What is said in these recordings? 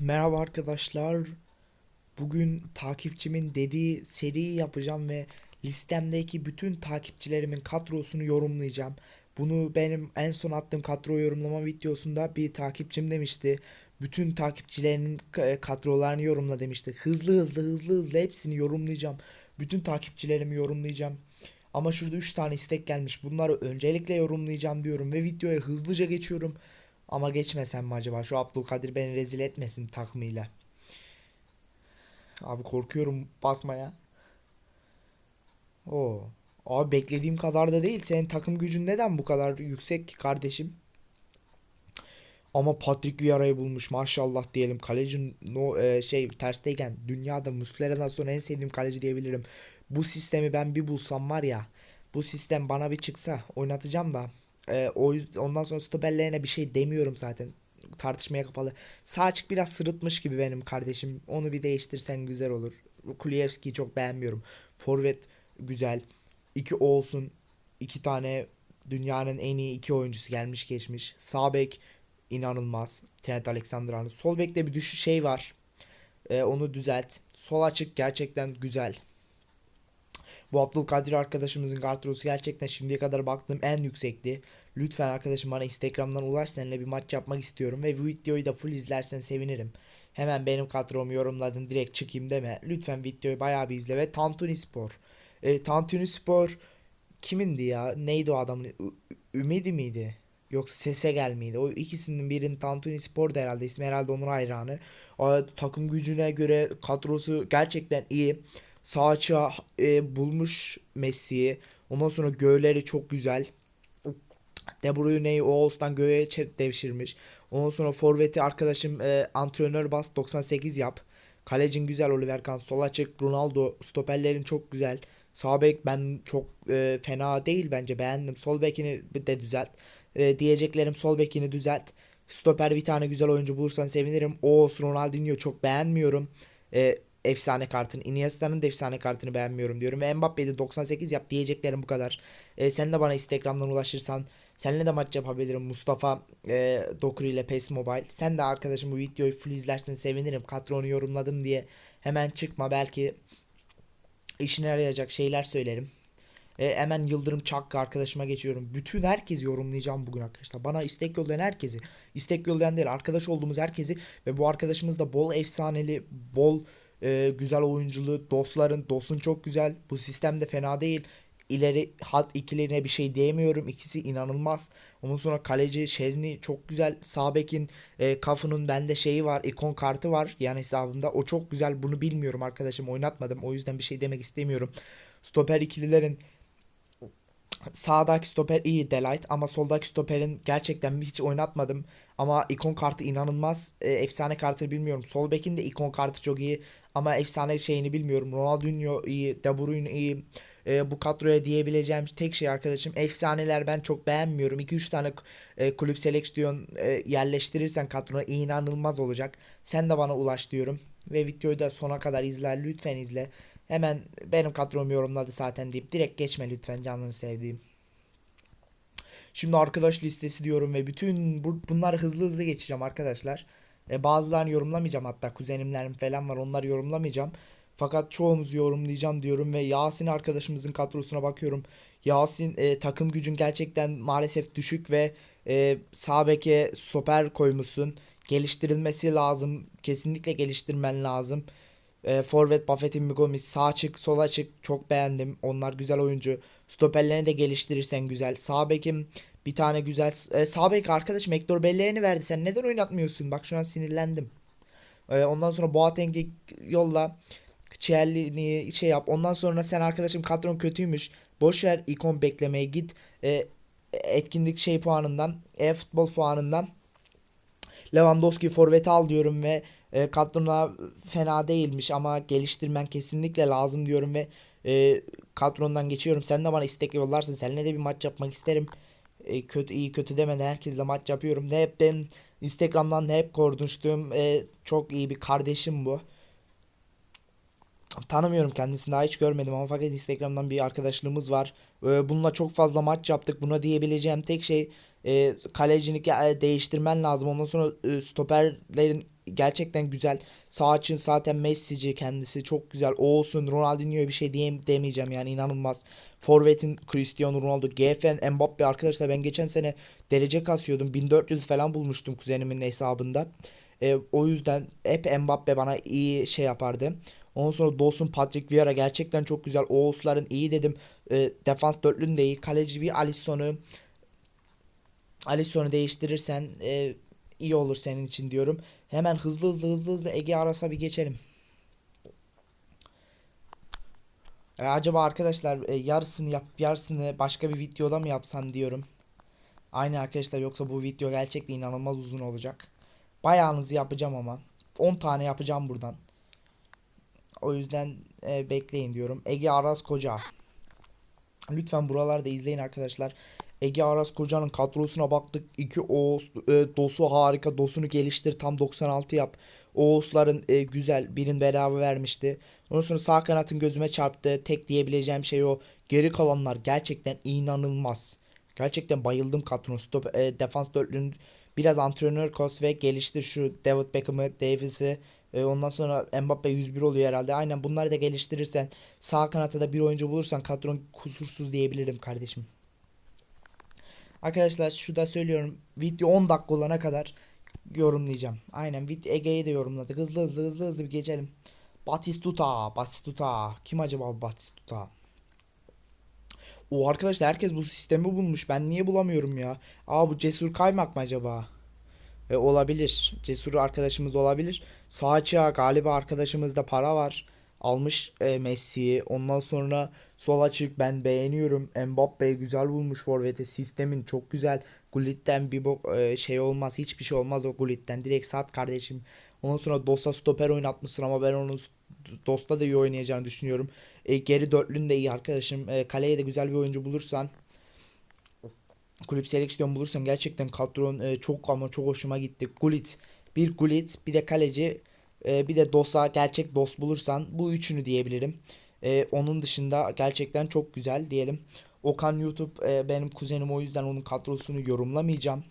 Merhaba arkadaşlar. Bugün takipçimin dediği seriyi yapacağım ve listemdeki bütün takipçilerimin kadrosunu yorumlayacağım. Bunu benim en son attığım kadro yorumlama videosunda bir takipçim demişti. Bütün takipçilerinin ka- kadrolarını yorumla demişti. Hızlı hızlı hızlı hızlı hepsini yorumlayacağım. Bütün takipçilerimi yorumlayacağım. Ama şurada 3 tane istek gelmiş. Bunları öncelikle yorumlayacağım diyorum ve videoya hızlıca geçiyorum. Ama geçmesem mi acaba? Şu Abdülkadir beni rezil etmesin takımıyla. Abi korkuyorum basmaya. Oo. Abi beklediğim kadar da değil. Senin takım gücün neden bu kadar yüksek ki kardeşim? Ama Patrick Vieira'yı bulmuş maşallah diyelim. Kaleci no, e, şey tersteyken dünyada Muslera'dan sonra en sevdiğim kaleci diyebilirim. Bu sistemi ben bir bulsam var ya. Bu sistem bana bir çıksa oynatacağım da. E, o yüzden ondan sonra stoperlerine bir şey demiyorum zaten. Tartışmaya kapalı. Sağ açık biraz sırıtmış gibi benim kardeşim. Onu bir değiştirsen güzel olur. Kuliyevski'yi çok beğenmiyorum. Forvet güzel. İki olsun. İki tane dünyanın en iyi iki oyuncusu gelmiş geçmiş. Sağ bek inanılmaz. Trent Alexander-Arnold. Sol bekte bir düşüş şey var. Ee, onu düzelt. Sol açık gerçekten güzel. Bu Abdülkadir arkadaşımızın kadrosu gerçekten şimdiye kadar baktığım en yüksekti. Lütfen arkadaşım bana Instagram'dan ulaş seninle bir maç yapmak istiyorum ve bu videoyu da full izlersen sevinirim. Hemen benim kadromu yorumladın direkt çıkayım deme. Lütfen videoyu bayağı bir izle ve Tantuni Spor. E, Tantuni Spor kimindi ya? Neydi o adamın? Ü- Ümidi miydi? Yoksa Sese gel miydi? O ikisinin birinin Tantuni Spor'da herhalde. ismi herhalde onun hayranı. Aa, takım gücüne göre kadrosu gerçekten iyi. Sağ açığa e, bulmuş Messi'yi. Ondan sonra göğleri çok güzel. De Bruyne'yi Oğuz'dan göğe devşirmiş. Ondan sonra forveti arkadaşım e, antrenör bas 98 yap. Kalecin güzel Oliver Kahn. Sol açık Ronaldo. Stoperlerin çok güzel. Sağ bek ben çok e, fena değil bence beğendim. Sol bekini de düzelt. E, diyeceklerim sol bekini düzelt. Stoper bir tane güzel oyuncu bulursan sevinirim. Oğuz Ronaldinho çok beğenmiyorum. E, efsane kartını. Iniesta'nın da efsane kartını beğenmiyorum diyorum. Ve Mbappe'yi de 98 yap diyeceklerim bu kadar. E, sen de bana Instagram'dan ulaşırsan seninle de maç yapabilirim. Mustafa e, Dokuri ile PES Mobile. Sen de arkadaşım bu videoyu full izlersen sevinirim. Kadronu yorumladım diye hemen çıkma. Belki işine yarayacak şeyler söylerim. E, hemen Yıldırım Çakkı arkadaşıma geçiyorum. Bütün herkesi yorumlayacağım bugün arkadaşlar. Bana istek yollayan herkesi. istek yollayan değil arkadaş olduğumuz herkesi. Ve bu arkadaşımız da bol efsaneli, bol e, güzel oyunculu. Dostların, dostun çok güzel. Bu sistem de fena değil. İleri hat ikilerine bir şey diyemiyorum. İkisi inanılmaz. Ondan sonra kaleci Şezni çok güzel. Sağ bekin e, Kafu'nun bende şeyi var. ikon kartı var yani hesabımda. O çok güzel. Bunu bilmiyorum arkadaşım. Oynatmadım. O yüzden bir şey demek istemiyorum. Stoper ikililerin Sağdaki stoper iyi Delight ama soldaki stoperin gerçekten hiç oynatmadım. Ama ikon kartı inanılmaz. E, efsane kartı bilmiyorum. Sol bekin de ikon kartı çok iyi. Ama efsane şeyini bilmiyorum. Ronaldinho iyi. De Bruyne iyi. E, bu kadroya diyebileceğim tek şey arkadaşım. Efsaneler ben çok beğenmiyorum. 2-3 tane e, kulüp seleksiyon e, yerleştirirsen kadrona inanılmaz olacak. Sen de bana ulaş diyorum. Ve videoyu da sona kadar izle. Lütfen izle. Hemen benim kadromu yorumladı zaten deyip direkt geçme lütfen canını sevdiğim. Şimdi arkadaş listesi diyorum ve bütün bu, bunları hızlı hızlı geçeceğim arkadaşlar. E, bazılarını yorumlamayacağım hatta kuzenimlerim falan var onları yorumlamayacağım. Fakat çoğumuzu yorumlayacağım diyorum ve Yasin arkadaşımızın kadrosuna bakıyorum. Yasin e, takım gücün gerçekten maalesef düşük ve e, sağ beke stoper koymuşsun. Geliştirilmesi lazım. Kesinlikle geliştirmen lazım. E, forvet Buffett'in Migomis sağ açık sol açık çok beğendim. Onlar güzel oyuncu. Stoperlerini de geliştirirsen güzel. Sağ bekim bir tane güzel. E, sağ bek arkadaşım Hector Bellerini verdi. Sen neden oynatmıyorsun? Bak şu an sinirlendim. E, ondan sonra Boateng'i yolla. Çelli'ni şey yap. Ondan sonra sen arkadaşım kadron kötüymüş. Boş ver ikon beklemeye git. E, etkinlik şey puanından, e-futbol puanından Lewandowski forveti al diyorum ve e, kadrona fena değilmiş ama geliştirmen kesinlikle lazım diyorum ve e, kadrondan geçiyorum. Sen de bana istek yollarsın. Seninle de bir maç yapmak isterim. E, kötü iyi kötü demeden herkesle maç yapıyorum. Ne hep benim Instagram'dan ne hep konuştuğum e, çok iyi bir kardeşim bu. Tanımıyorum kendisini daha hiç görmedim ama fakat Instagram'dan bir arkadaşlığımız var. E, bununla çok fazla maç yaptık. Buna diyebileceğim tek şey E, kalecini ge- değiştirmen lazım. Ondan sonra e, stoperlerin gerçekten güzel. Sağ açın zaten Messi'ci kendisi çok güzel. O olsun Ronaldinho'ya bir şey diyeyim demeyeceğim yani inanılmaz. Forvet'in Cristiano Ronaldo, GFN, Mbappe arkadaşlar ben geçen sene derece kasıyordum. 1400 falan bulmuştum kuzenimin hesabında. E, o yüzden hep Mbappe bana iyi şey yapardı. Ondan sonra Dawson, Patrick Vieira gerçekten çok güzel. Oğuzların iyi dedim. E, defans dörtlüğün de iyi. Kaleci bir Alisson'u Alisson'u değiştirirsen e, iyi olur senin için diyorum. Hemen hızlı hızlı hızlı hızlı Ege Aras'a bir geçelim. E, acaba arkadaşlar e, yarısını yap yarısını başka bir videoda mı yapsam diyorum. Aynı arkadaşlar yoksa bu video gerçekten inanılmaz uzun olacak. Bayağınızı yapacağım ama. 10 tane yapacağım buradan. O yüzden e, bekleyin diyorum. Ege Aras Koca. Lütfen buralarda izleyin arkadaşlar. Ege Aras Koca'nın kadrosuna baktık. 2 Oğuz e, Dosu harika. Dosunu geliştir. Tam 96 yap. Oğuzların e, güzel. Birin bedava vermişti. Ondan sonra sağ kanatın gözüme çarptı. Tek diyebileceğim şey o. Geri kalanlar gerçekten inanılmaz. Gerçekten bayıldım kadronun. Stop, e, defans dörtlüğünün biraz antrenör kos ve geliştir şu David Beckham'ı, Davis'i. E, ondan sonra Mbappe 101 oluyor herhalde. Aynen bunları da geliştirirsen sağ kanatta da bir oyuncu bulursan kadron kusursuz diyebilirim kardeşim. Arkadaşlar şu da söylüyorum. Video 10 dakika olana kadar yorumlayacağım. Aynen Ege'yi de yorumladık. Hızlı hızlı hızlı hızlı bir geçelim. Batistuta, Batistuta. Kim acaba Batistuta? O arkadaşlar herkes bu sistemi bulmuş. Ben niye bulamıyorum ya? Aa bu Cesur Kaymak mı acaba? E, olabilir. Cesur arkadaşımız olabilir. Sağ galiba arkadaşımızda para var. Almış e, Messi'yi. Ondan sonra sol açık ben beğeniyorum. Mbappe güzel bulmuş forvete. Sistemin çok güzel. Gullit'ten bir bok e, şey olmaz. Hiçbir şey olmaz o Gullit'ten. Direkt sat kardeşim. Ondan sonra Dosa stoper oynatmışsın ama ben onun Dost'ta da iyi oynayacağını düşünüyorum. E, geri dörtlün de iyi arkadaşım. E, kaleye de güzel bir oyuncu bulursan kulüp seleksiyon bulursam gerçekten kadron e, çok ama çok hoşuma gitti. Gullit, bir Gullit, bir de kaleci, e, bir de Dosa gerçek dost bulursan bu üçünü diyebilirim. E, onun dışında gerçekten çok güzel diyelim. Okan YouTube e, benim kuzenim o yüzden onun kadrosunu yorumlamayacağım.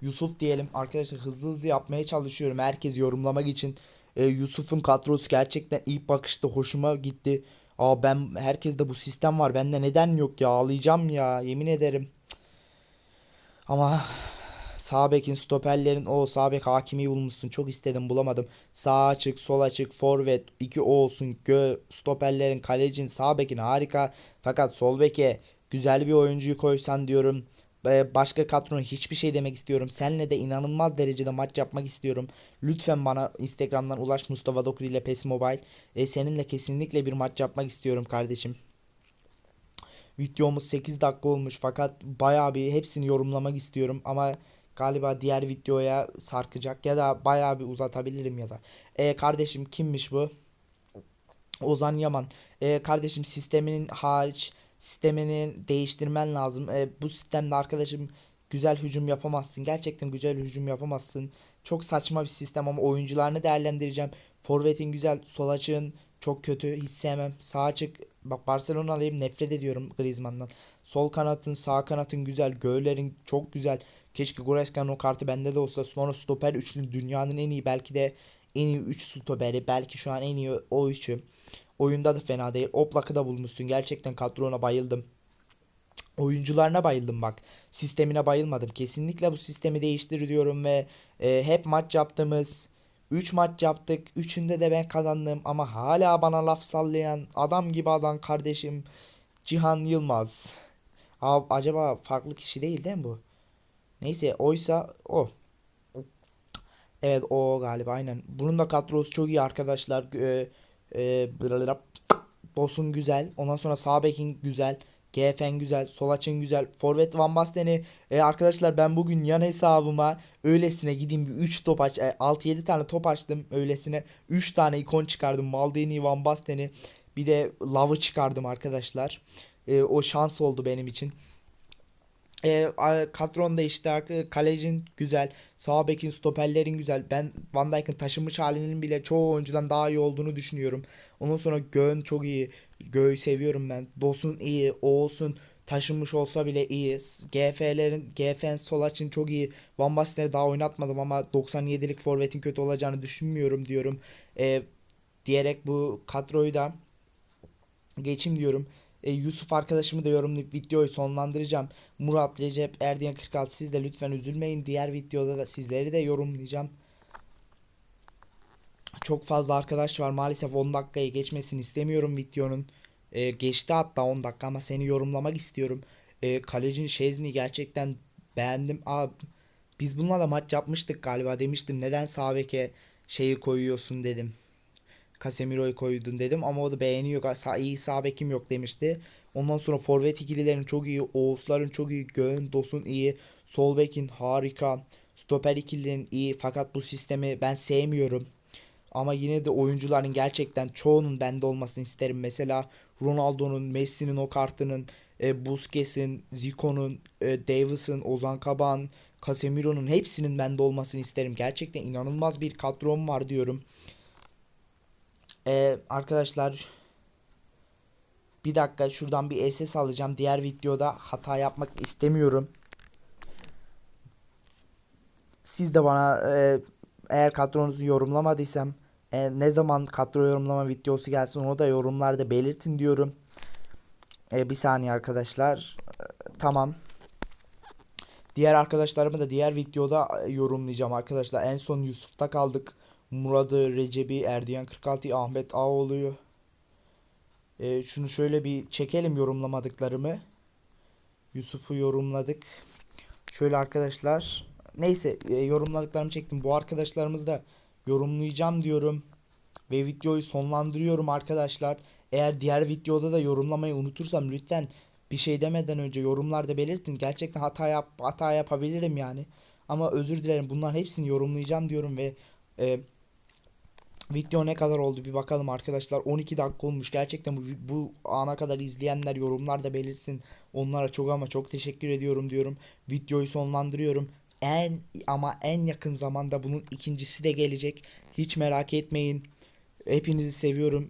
Yusuf diyelim arkadaşlar hızlı hızlı yapmaya çalışıyorum herkes yorumlamak için. E, Yusuf'un kadrosu gerçekten ilk bakışta hoşuma gitti. Aa ben herkeste bu sistem var. Bende neden yok ya? Ağlayacağım ya. Yemin ederim. Ama sağ bekin stoperlerin o sağ bek hakimi bulmuşsun. Çok istedim bulamadım. Sağ açık, sol açık, forvet, iki o olsun. Gö stoperlerin kalecin sağ bekin harika. Fakat sol beke güzel bir oyuncuyu koysan diyorum. Başka kadrona hiçbir şey demek istiyorum. Seninle de inanılmaz derecede maç yapmak istiyorum. Lütfen bana Instagram'dan ulaş Mustafa Dokur ile PES Mobile. E, seninle kesinlikle bir maç yapmak istiyorum kardeşim. Videomuz 8 dakika olmuş fakat bayağı bir hepsini yorumlamak istiyorum ama galiba diğer videoya sarkacak ya da bayağı bir uzatabilirim ya da. E, kardeşim kimmiş bu? Ozan Yaman. E, kardeşim sisteminin hariç sistemini değiştirmen lazım. E, bu sistemde arkadaşım güzel hücum yapamazsın. Gerçekten güzel hücum yapamazsın. Çok saçma bir sistem ama oyuncularını değerlendireceğim. Forvet'in güzel, sol açığın çok kötü. Hiç sevmem. Sağ açık bak Barcelona'lıyım nefret ediyorum Griezmann'dan. Sol kanatın, sağ kanatın güzel. Göğlerin çok güzel. Keşke Goretzka'nın o kartı bende de olsa. Sonra stoper üçlü dünyanın en iyi belki de en iyi 3 stoperi. Belki şu an en iyi o üçü. Oyunda da fena değil. Oblak'ı da bulmuşsun. Gerçekten kadrona bayıldım. Oyuncularına bayıldım bak. Sistemine bayılmadım. Kesinlikle bu sistemi değiştir diyorum ve e, hep maç yaptığımız 3 maç yaptık. Üçünde de ben kazandım ama hala bana laf sallayan adam gibi adam kardeşim Cihan Yılmaz. Aa, acaba farklı kişi değil değil mi bu? Neyse oysa o. Evet o galiba aynen. Bunun da kadrosu çok iyi arkadaşlar. Ee, e. Dosun güzel. Ondan sonra sağ bekin güzel. GFN güzel. Sol açın güzel. Forvet Van Basten'i e, arkadaşlar ben bugün yan hesabıma öylesine gideyim bir 3 top aç. E, 6-7 tane top açtım öylesine. 3 tane ikon çıkardım. Maldini, Van Basten'i. Bir de Love'ı çıkardım arkadaşlar. E, o şans oldu benim için. E, a- kadronda işte kalecin güzel, sağ bekin stoperlerin güzel. Ben Van Dijk'ın taşınmış halinin bile çoğu oyuncudan daha iyi olduğunu düşünüyorum. Ondan sonra Göğün çok iyi. Göğü seviyorum ben. Dosun iyi, o olsun. taşınmış olsa bile iyi. GF'lerin GF'nin sol açın çok iyi. Van Basten'i daha oynatmadım ama 97'lik forvetin kötü olacağını düşünmüyorum diyorum. E, diyerek bu kadroyu da geçim diyorum. E, Yusuf arkadaşımı da yorumlayıp videoyu sonlandıracağım. Murat, Recep, Erdiyen 46 siz de lütfen üzülmeyin. Diğer videoda da sizleri de yorumlayacağım. Çok fazla arkadaş var. Maalesef 10 dakikayı geçmesini istemiyorum videonun. E, geçti hatta 10 dakika ama seni yorumlamak istiyorum. E, kalecin Şezni gerçekten beğendim. Aa, biz bununla da maç yapmıştık galiba demiştim. Neden sağ beke şeyi koyuyorsun dedim. Casemiro'yu koydun dedim ama o da beğeniyor. Sa iyi sağ bekim yok demişti. Ondan sonra forvet ikililerin çok iyi, Oğuzların çok iyi, Göğün Dos'un iyi, sol bekin harika, stoper ikililerin iyi fakat bu sistemi ben sevmiyorum. Ama yine de oyuncuların gerçekten çoğunun bende olmasını isterim. Mesela Ronaldo'nun, Messi'nin o kartının, e, Busquets'in, Zico'nun, e, Davis'in, Ozan Kabak'ın, Casemiro'nun hepsinin bende olmasını isterim. Gerçekten inanılmaz bir kadrom var diyorum. Ee, arkadaşlar bir dakika şuradan bir SS alacağım. Diğer videoda hata yapmak istemiyorum. Siz de bana e, eğer kadronuzu yorumlamadıysam e, ne zaman kadro yorumlama videosu gelsin onu da yorumlarda belirtin diyorum. E, bir saniye arkadaşlar. E, tamam. Diğer arkadaşlarımı da diğer videoda e, yorumlayacağım arkadaşlar. En son Yusuf'ta kaldık. Murad'ı, Recep'i, Erdiyen 46'yı, Ahmet Ağoğlu'yu. Ee, şunu şöyle bir çekelim yorumlamadıklarımı. Yusuf'u yorumladık. Şöyle arkadaşlar. Neyse e, yorumladıklarımı çektim. Bu arkadaşlarımızı da yorumlayacağım diyorum. Ve videoyu sonlandırıyorum arkadaşlar. Eğer diğer videoda da yorumlamayı unutursam lütfen bir şey demeden önce yorumlarda belirtin. Gerçekten hata yap hata yapabilirim yani. Ama özür dilerim. Bunların hepsini yorumlayacağım diyorum ve e, Video ne kadar oldu bir bakalım arkadaşlar. 12 dakika olmuş. Gerçekten bu, bu ana kadar izleyenler yorumlarda belirsin. Onlara çok ama çok teşekkür ediyorum diyorum. Videoyu sonlandırıyorum. En ama en yakın zamanda bunun ikincisi de gelecek. Hiç merak etmeyin. Hepinizi seviyorum.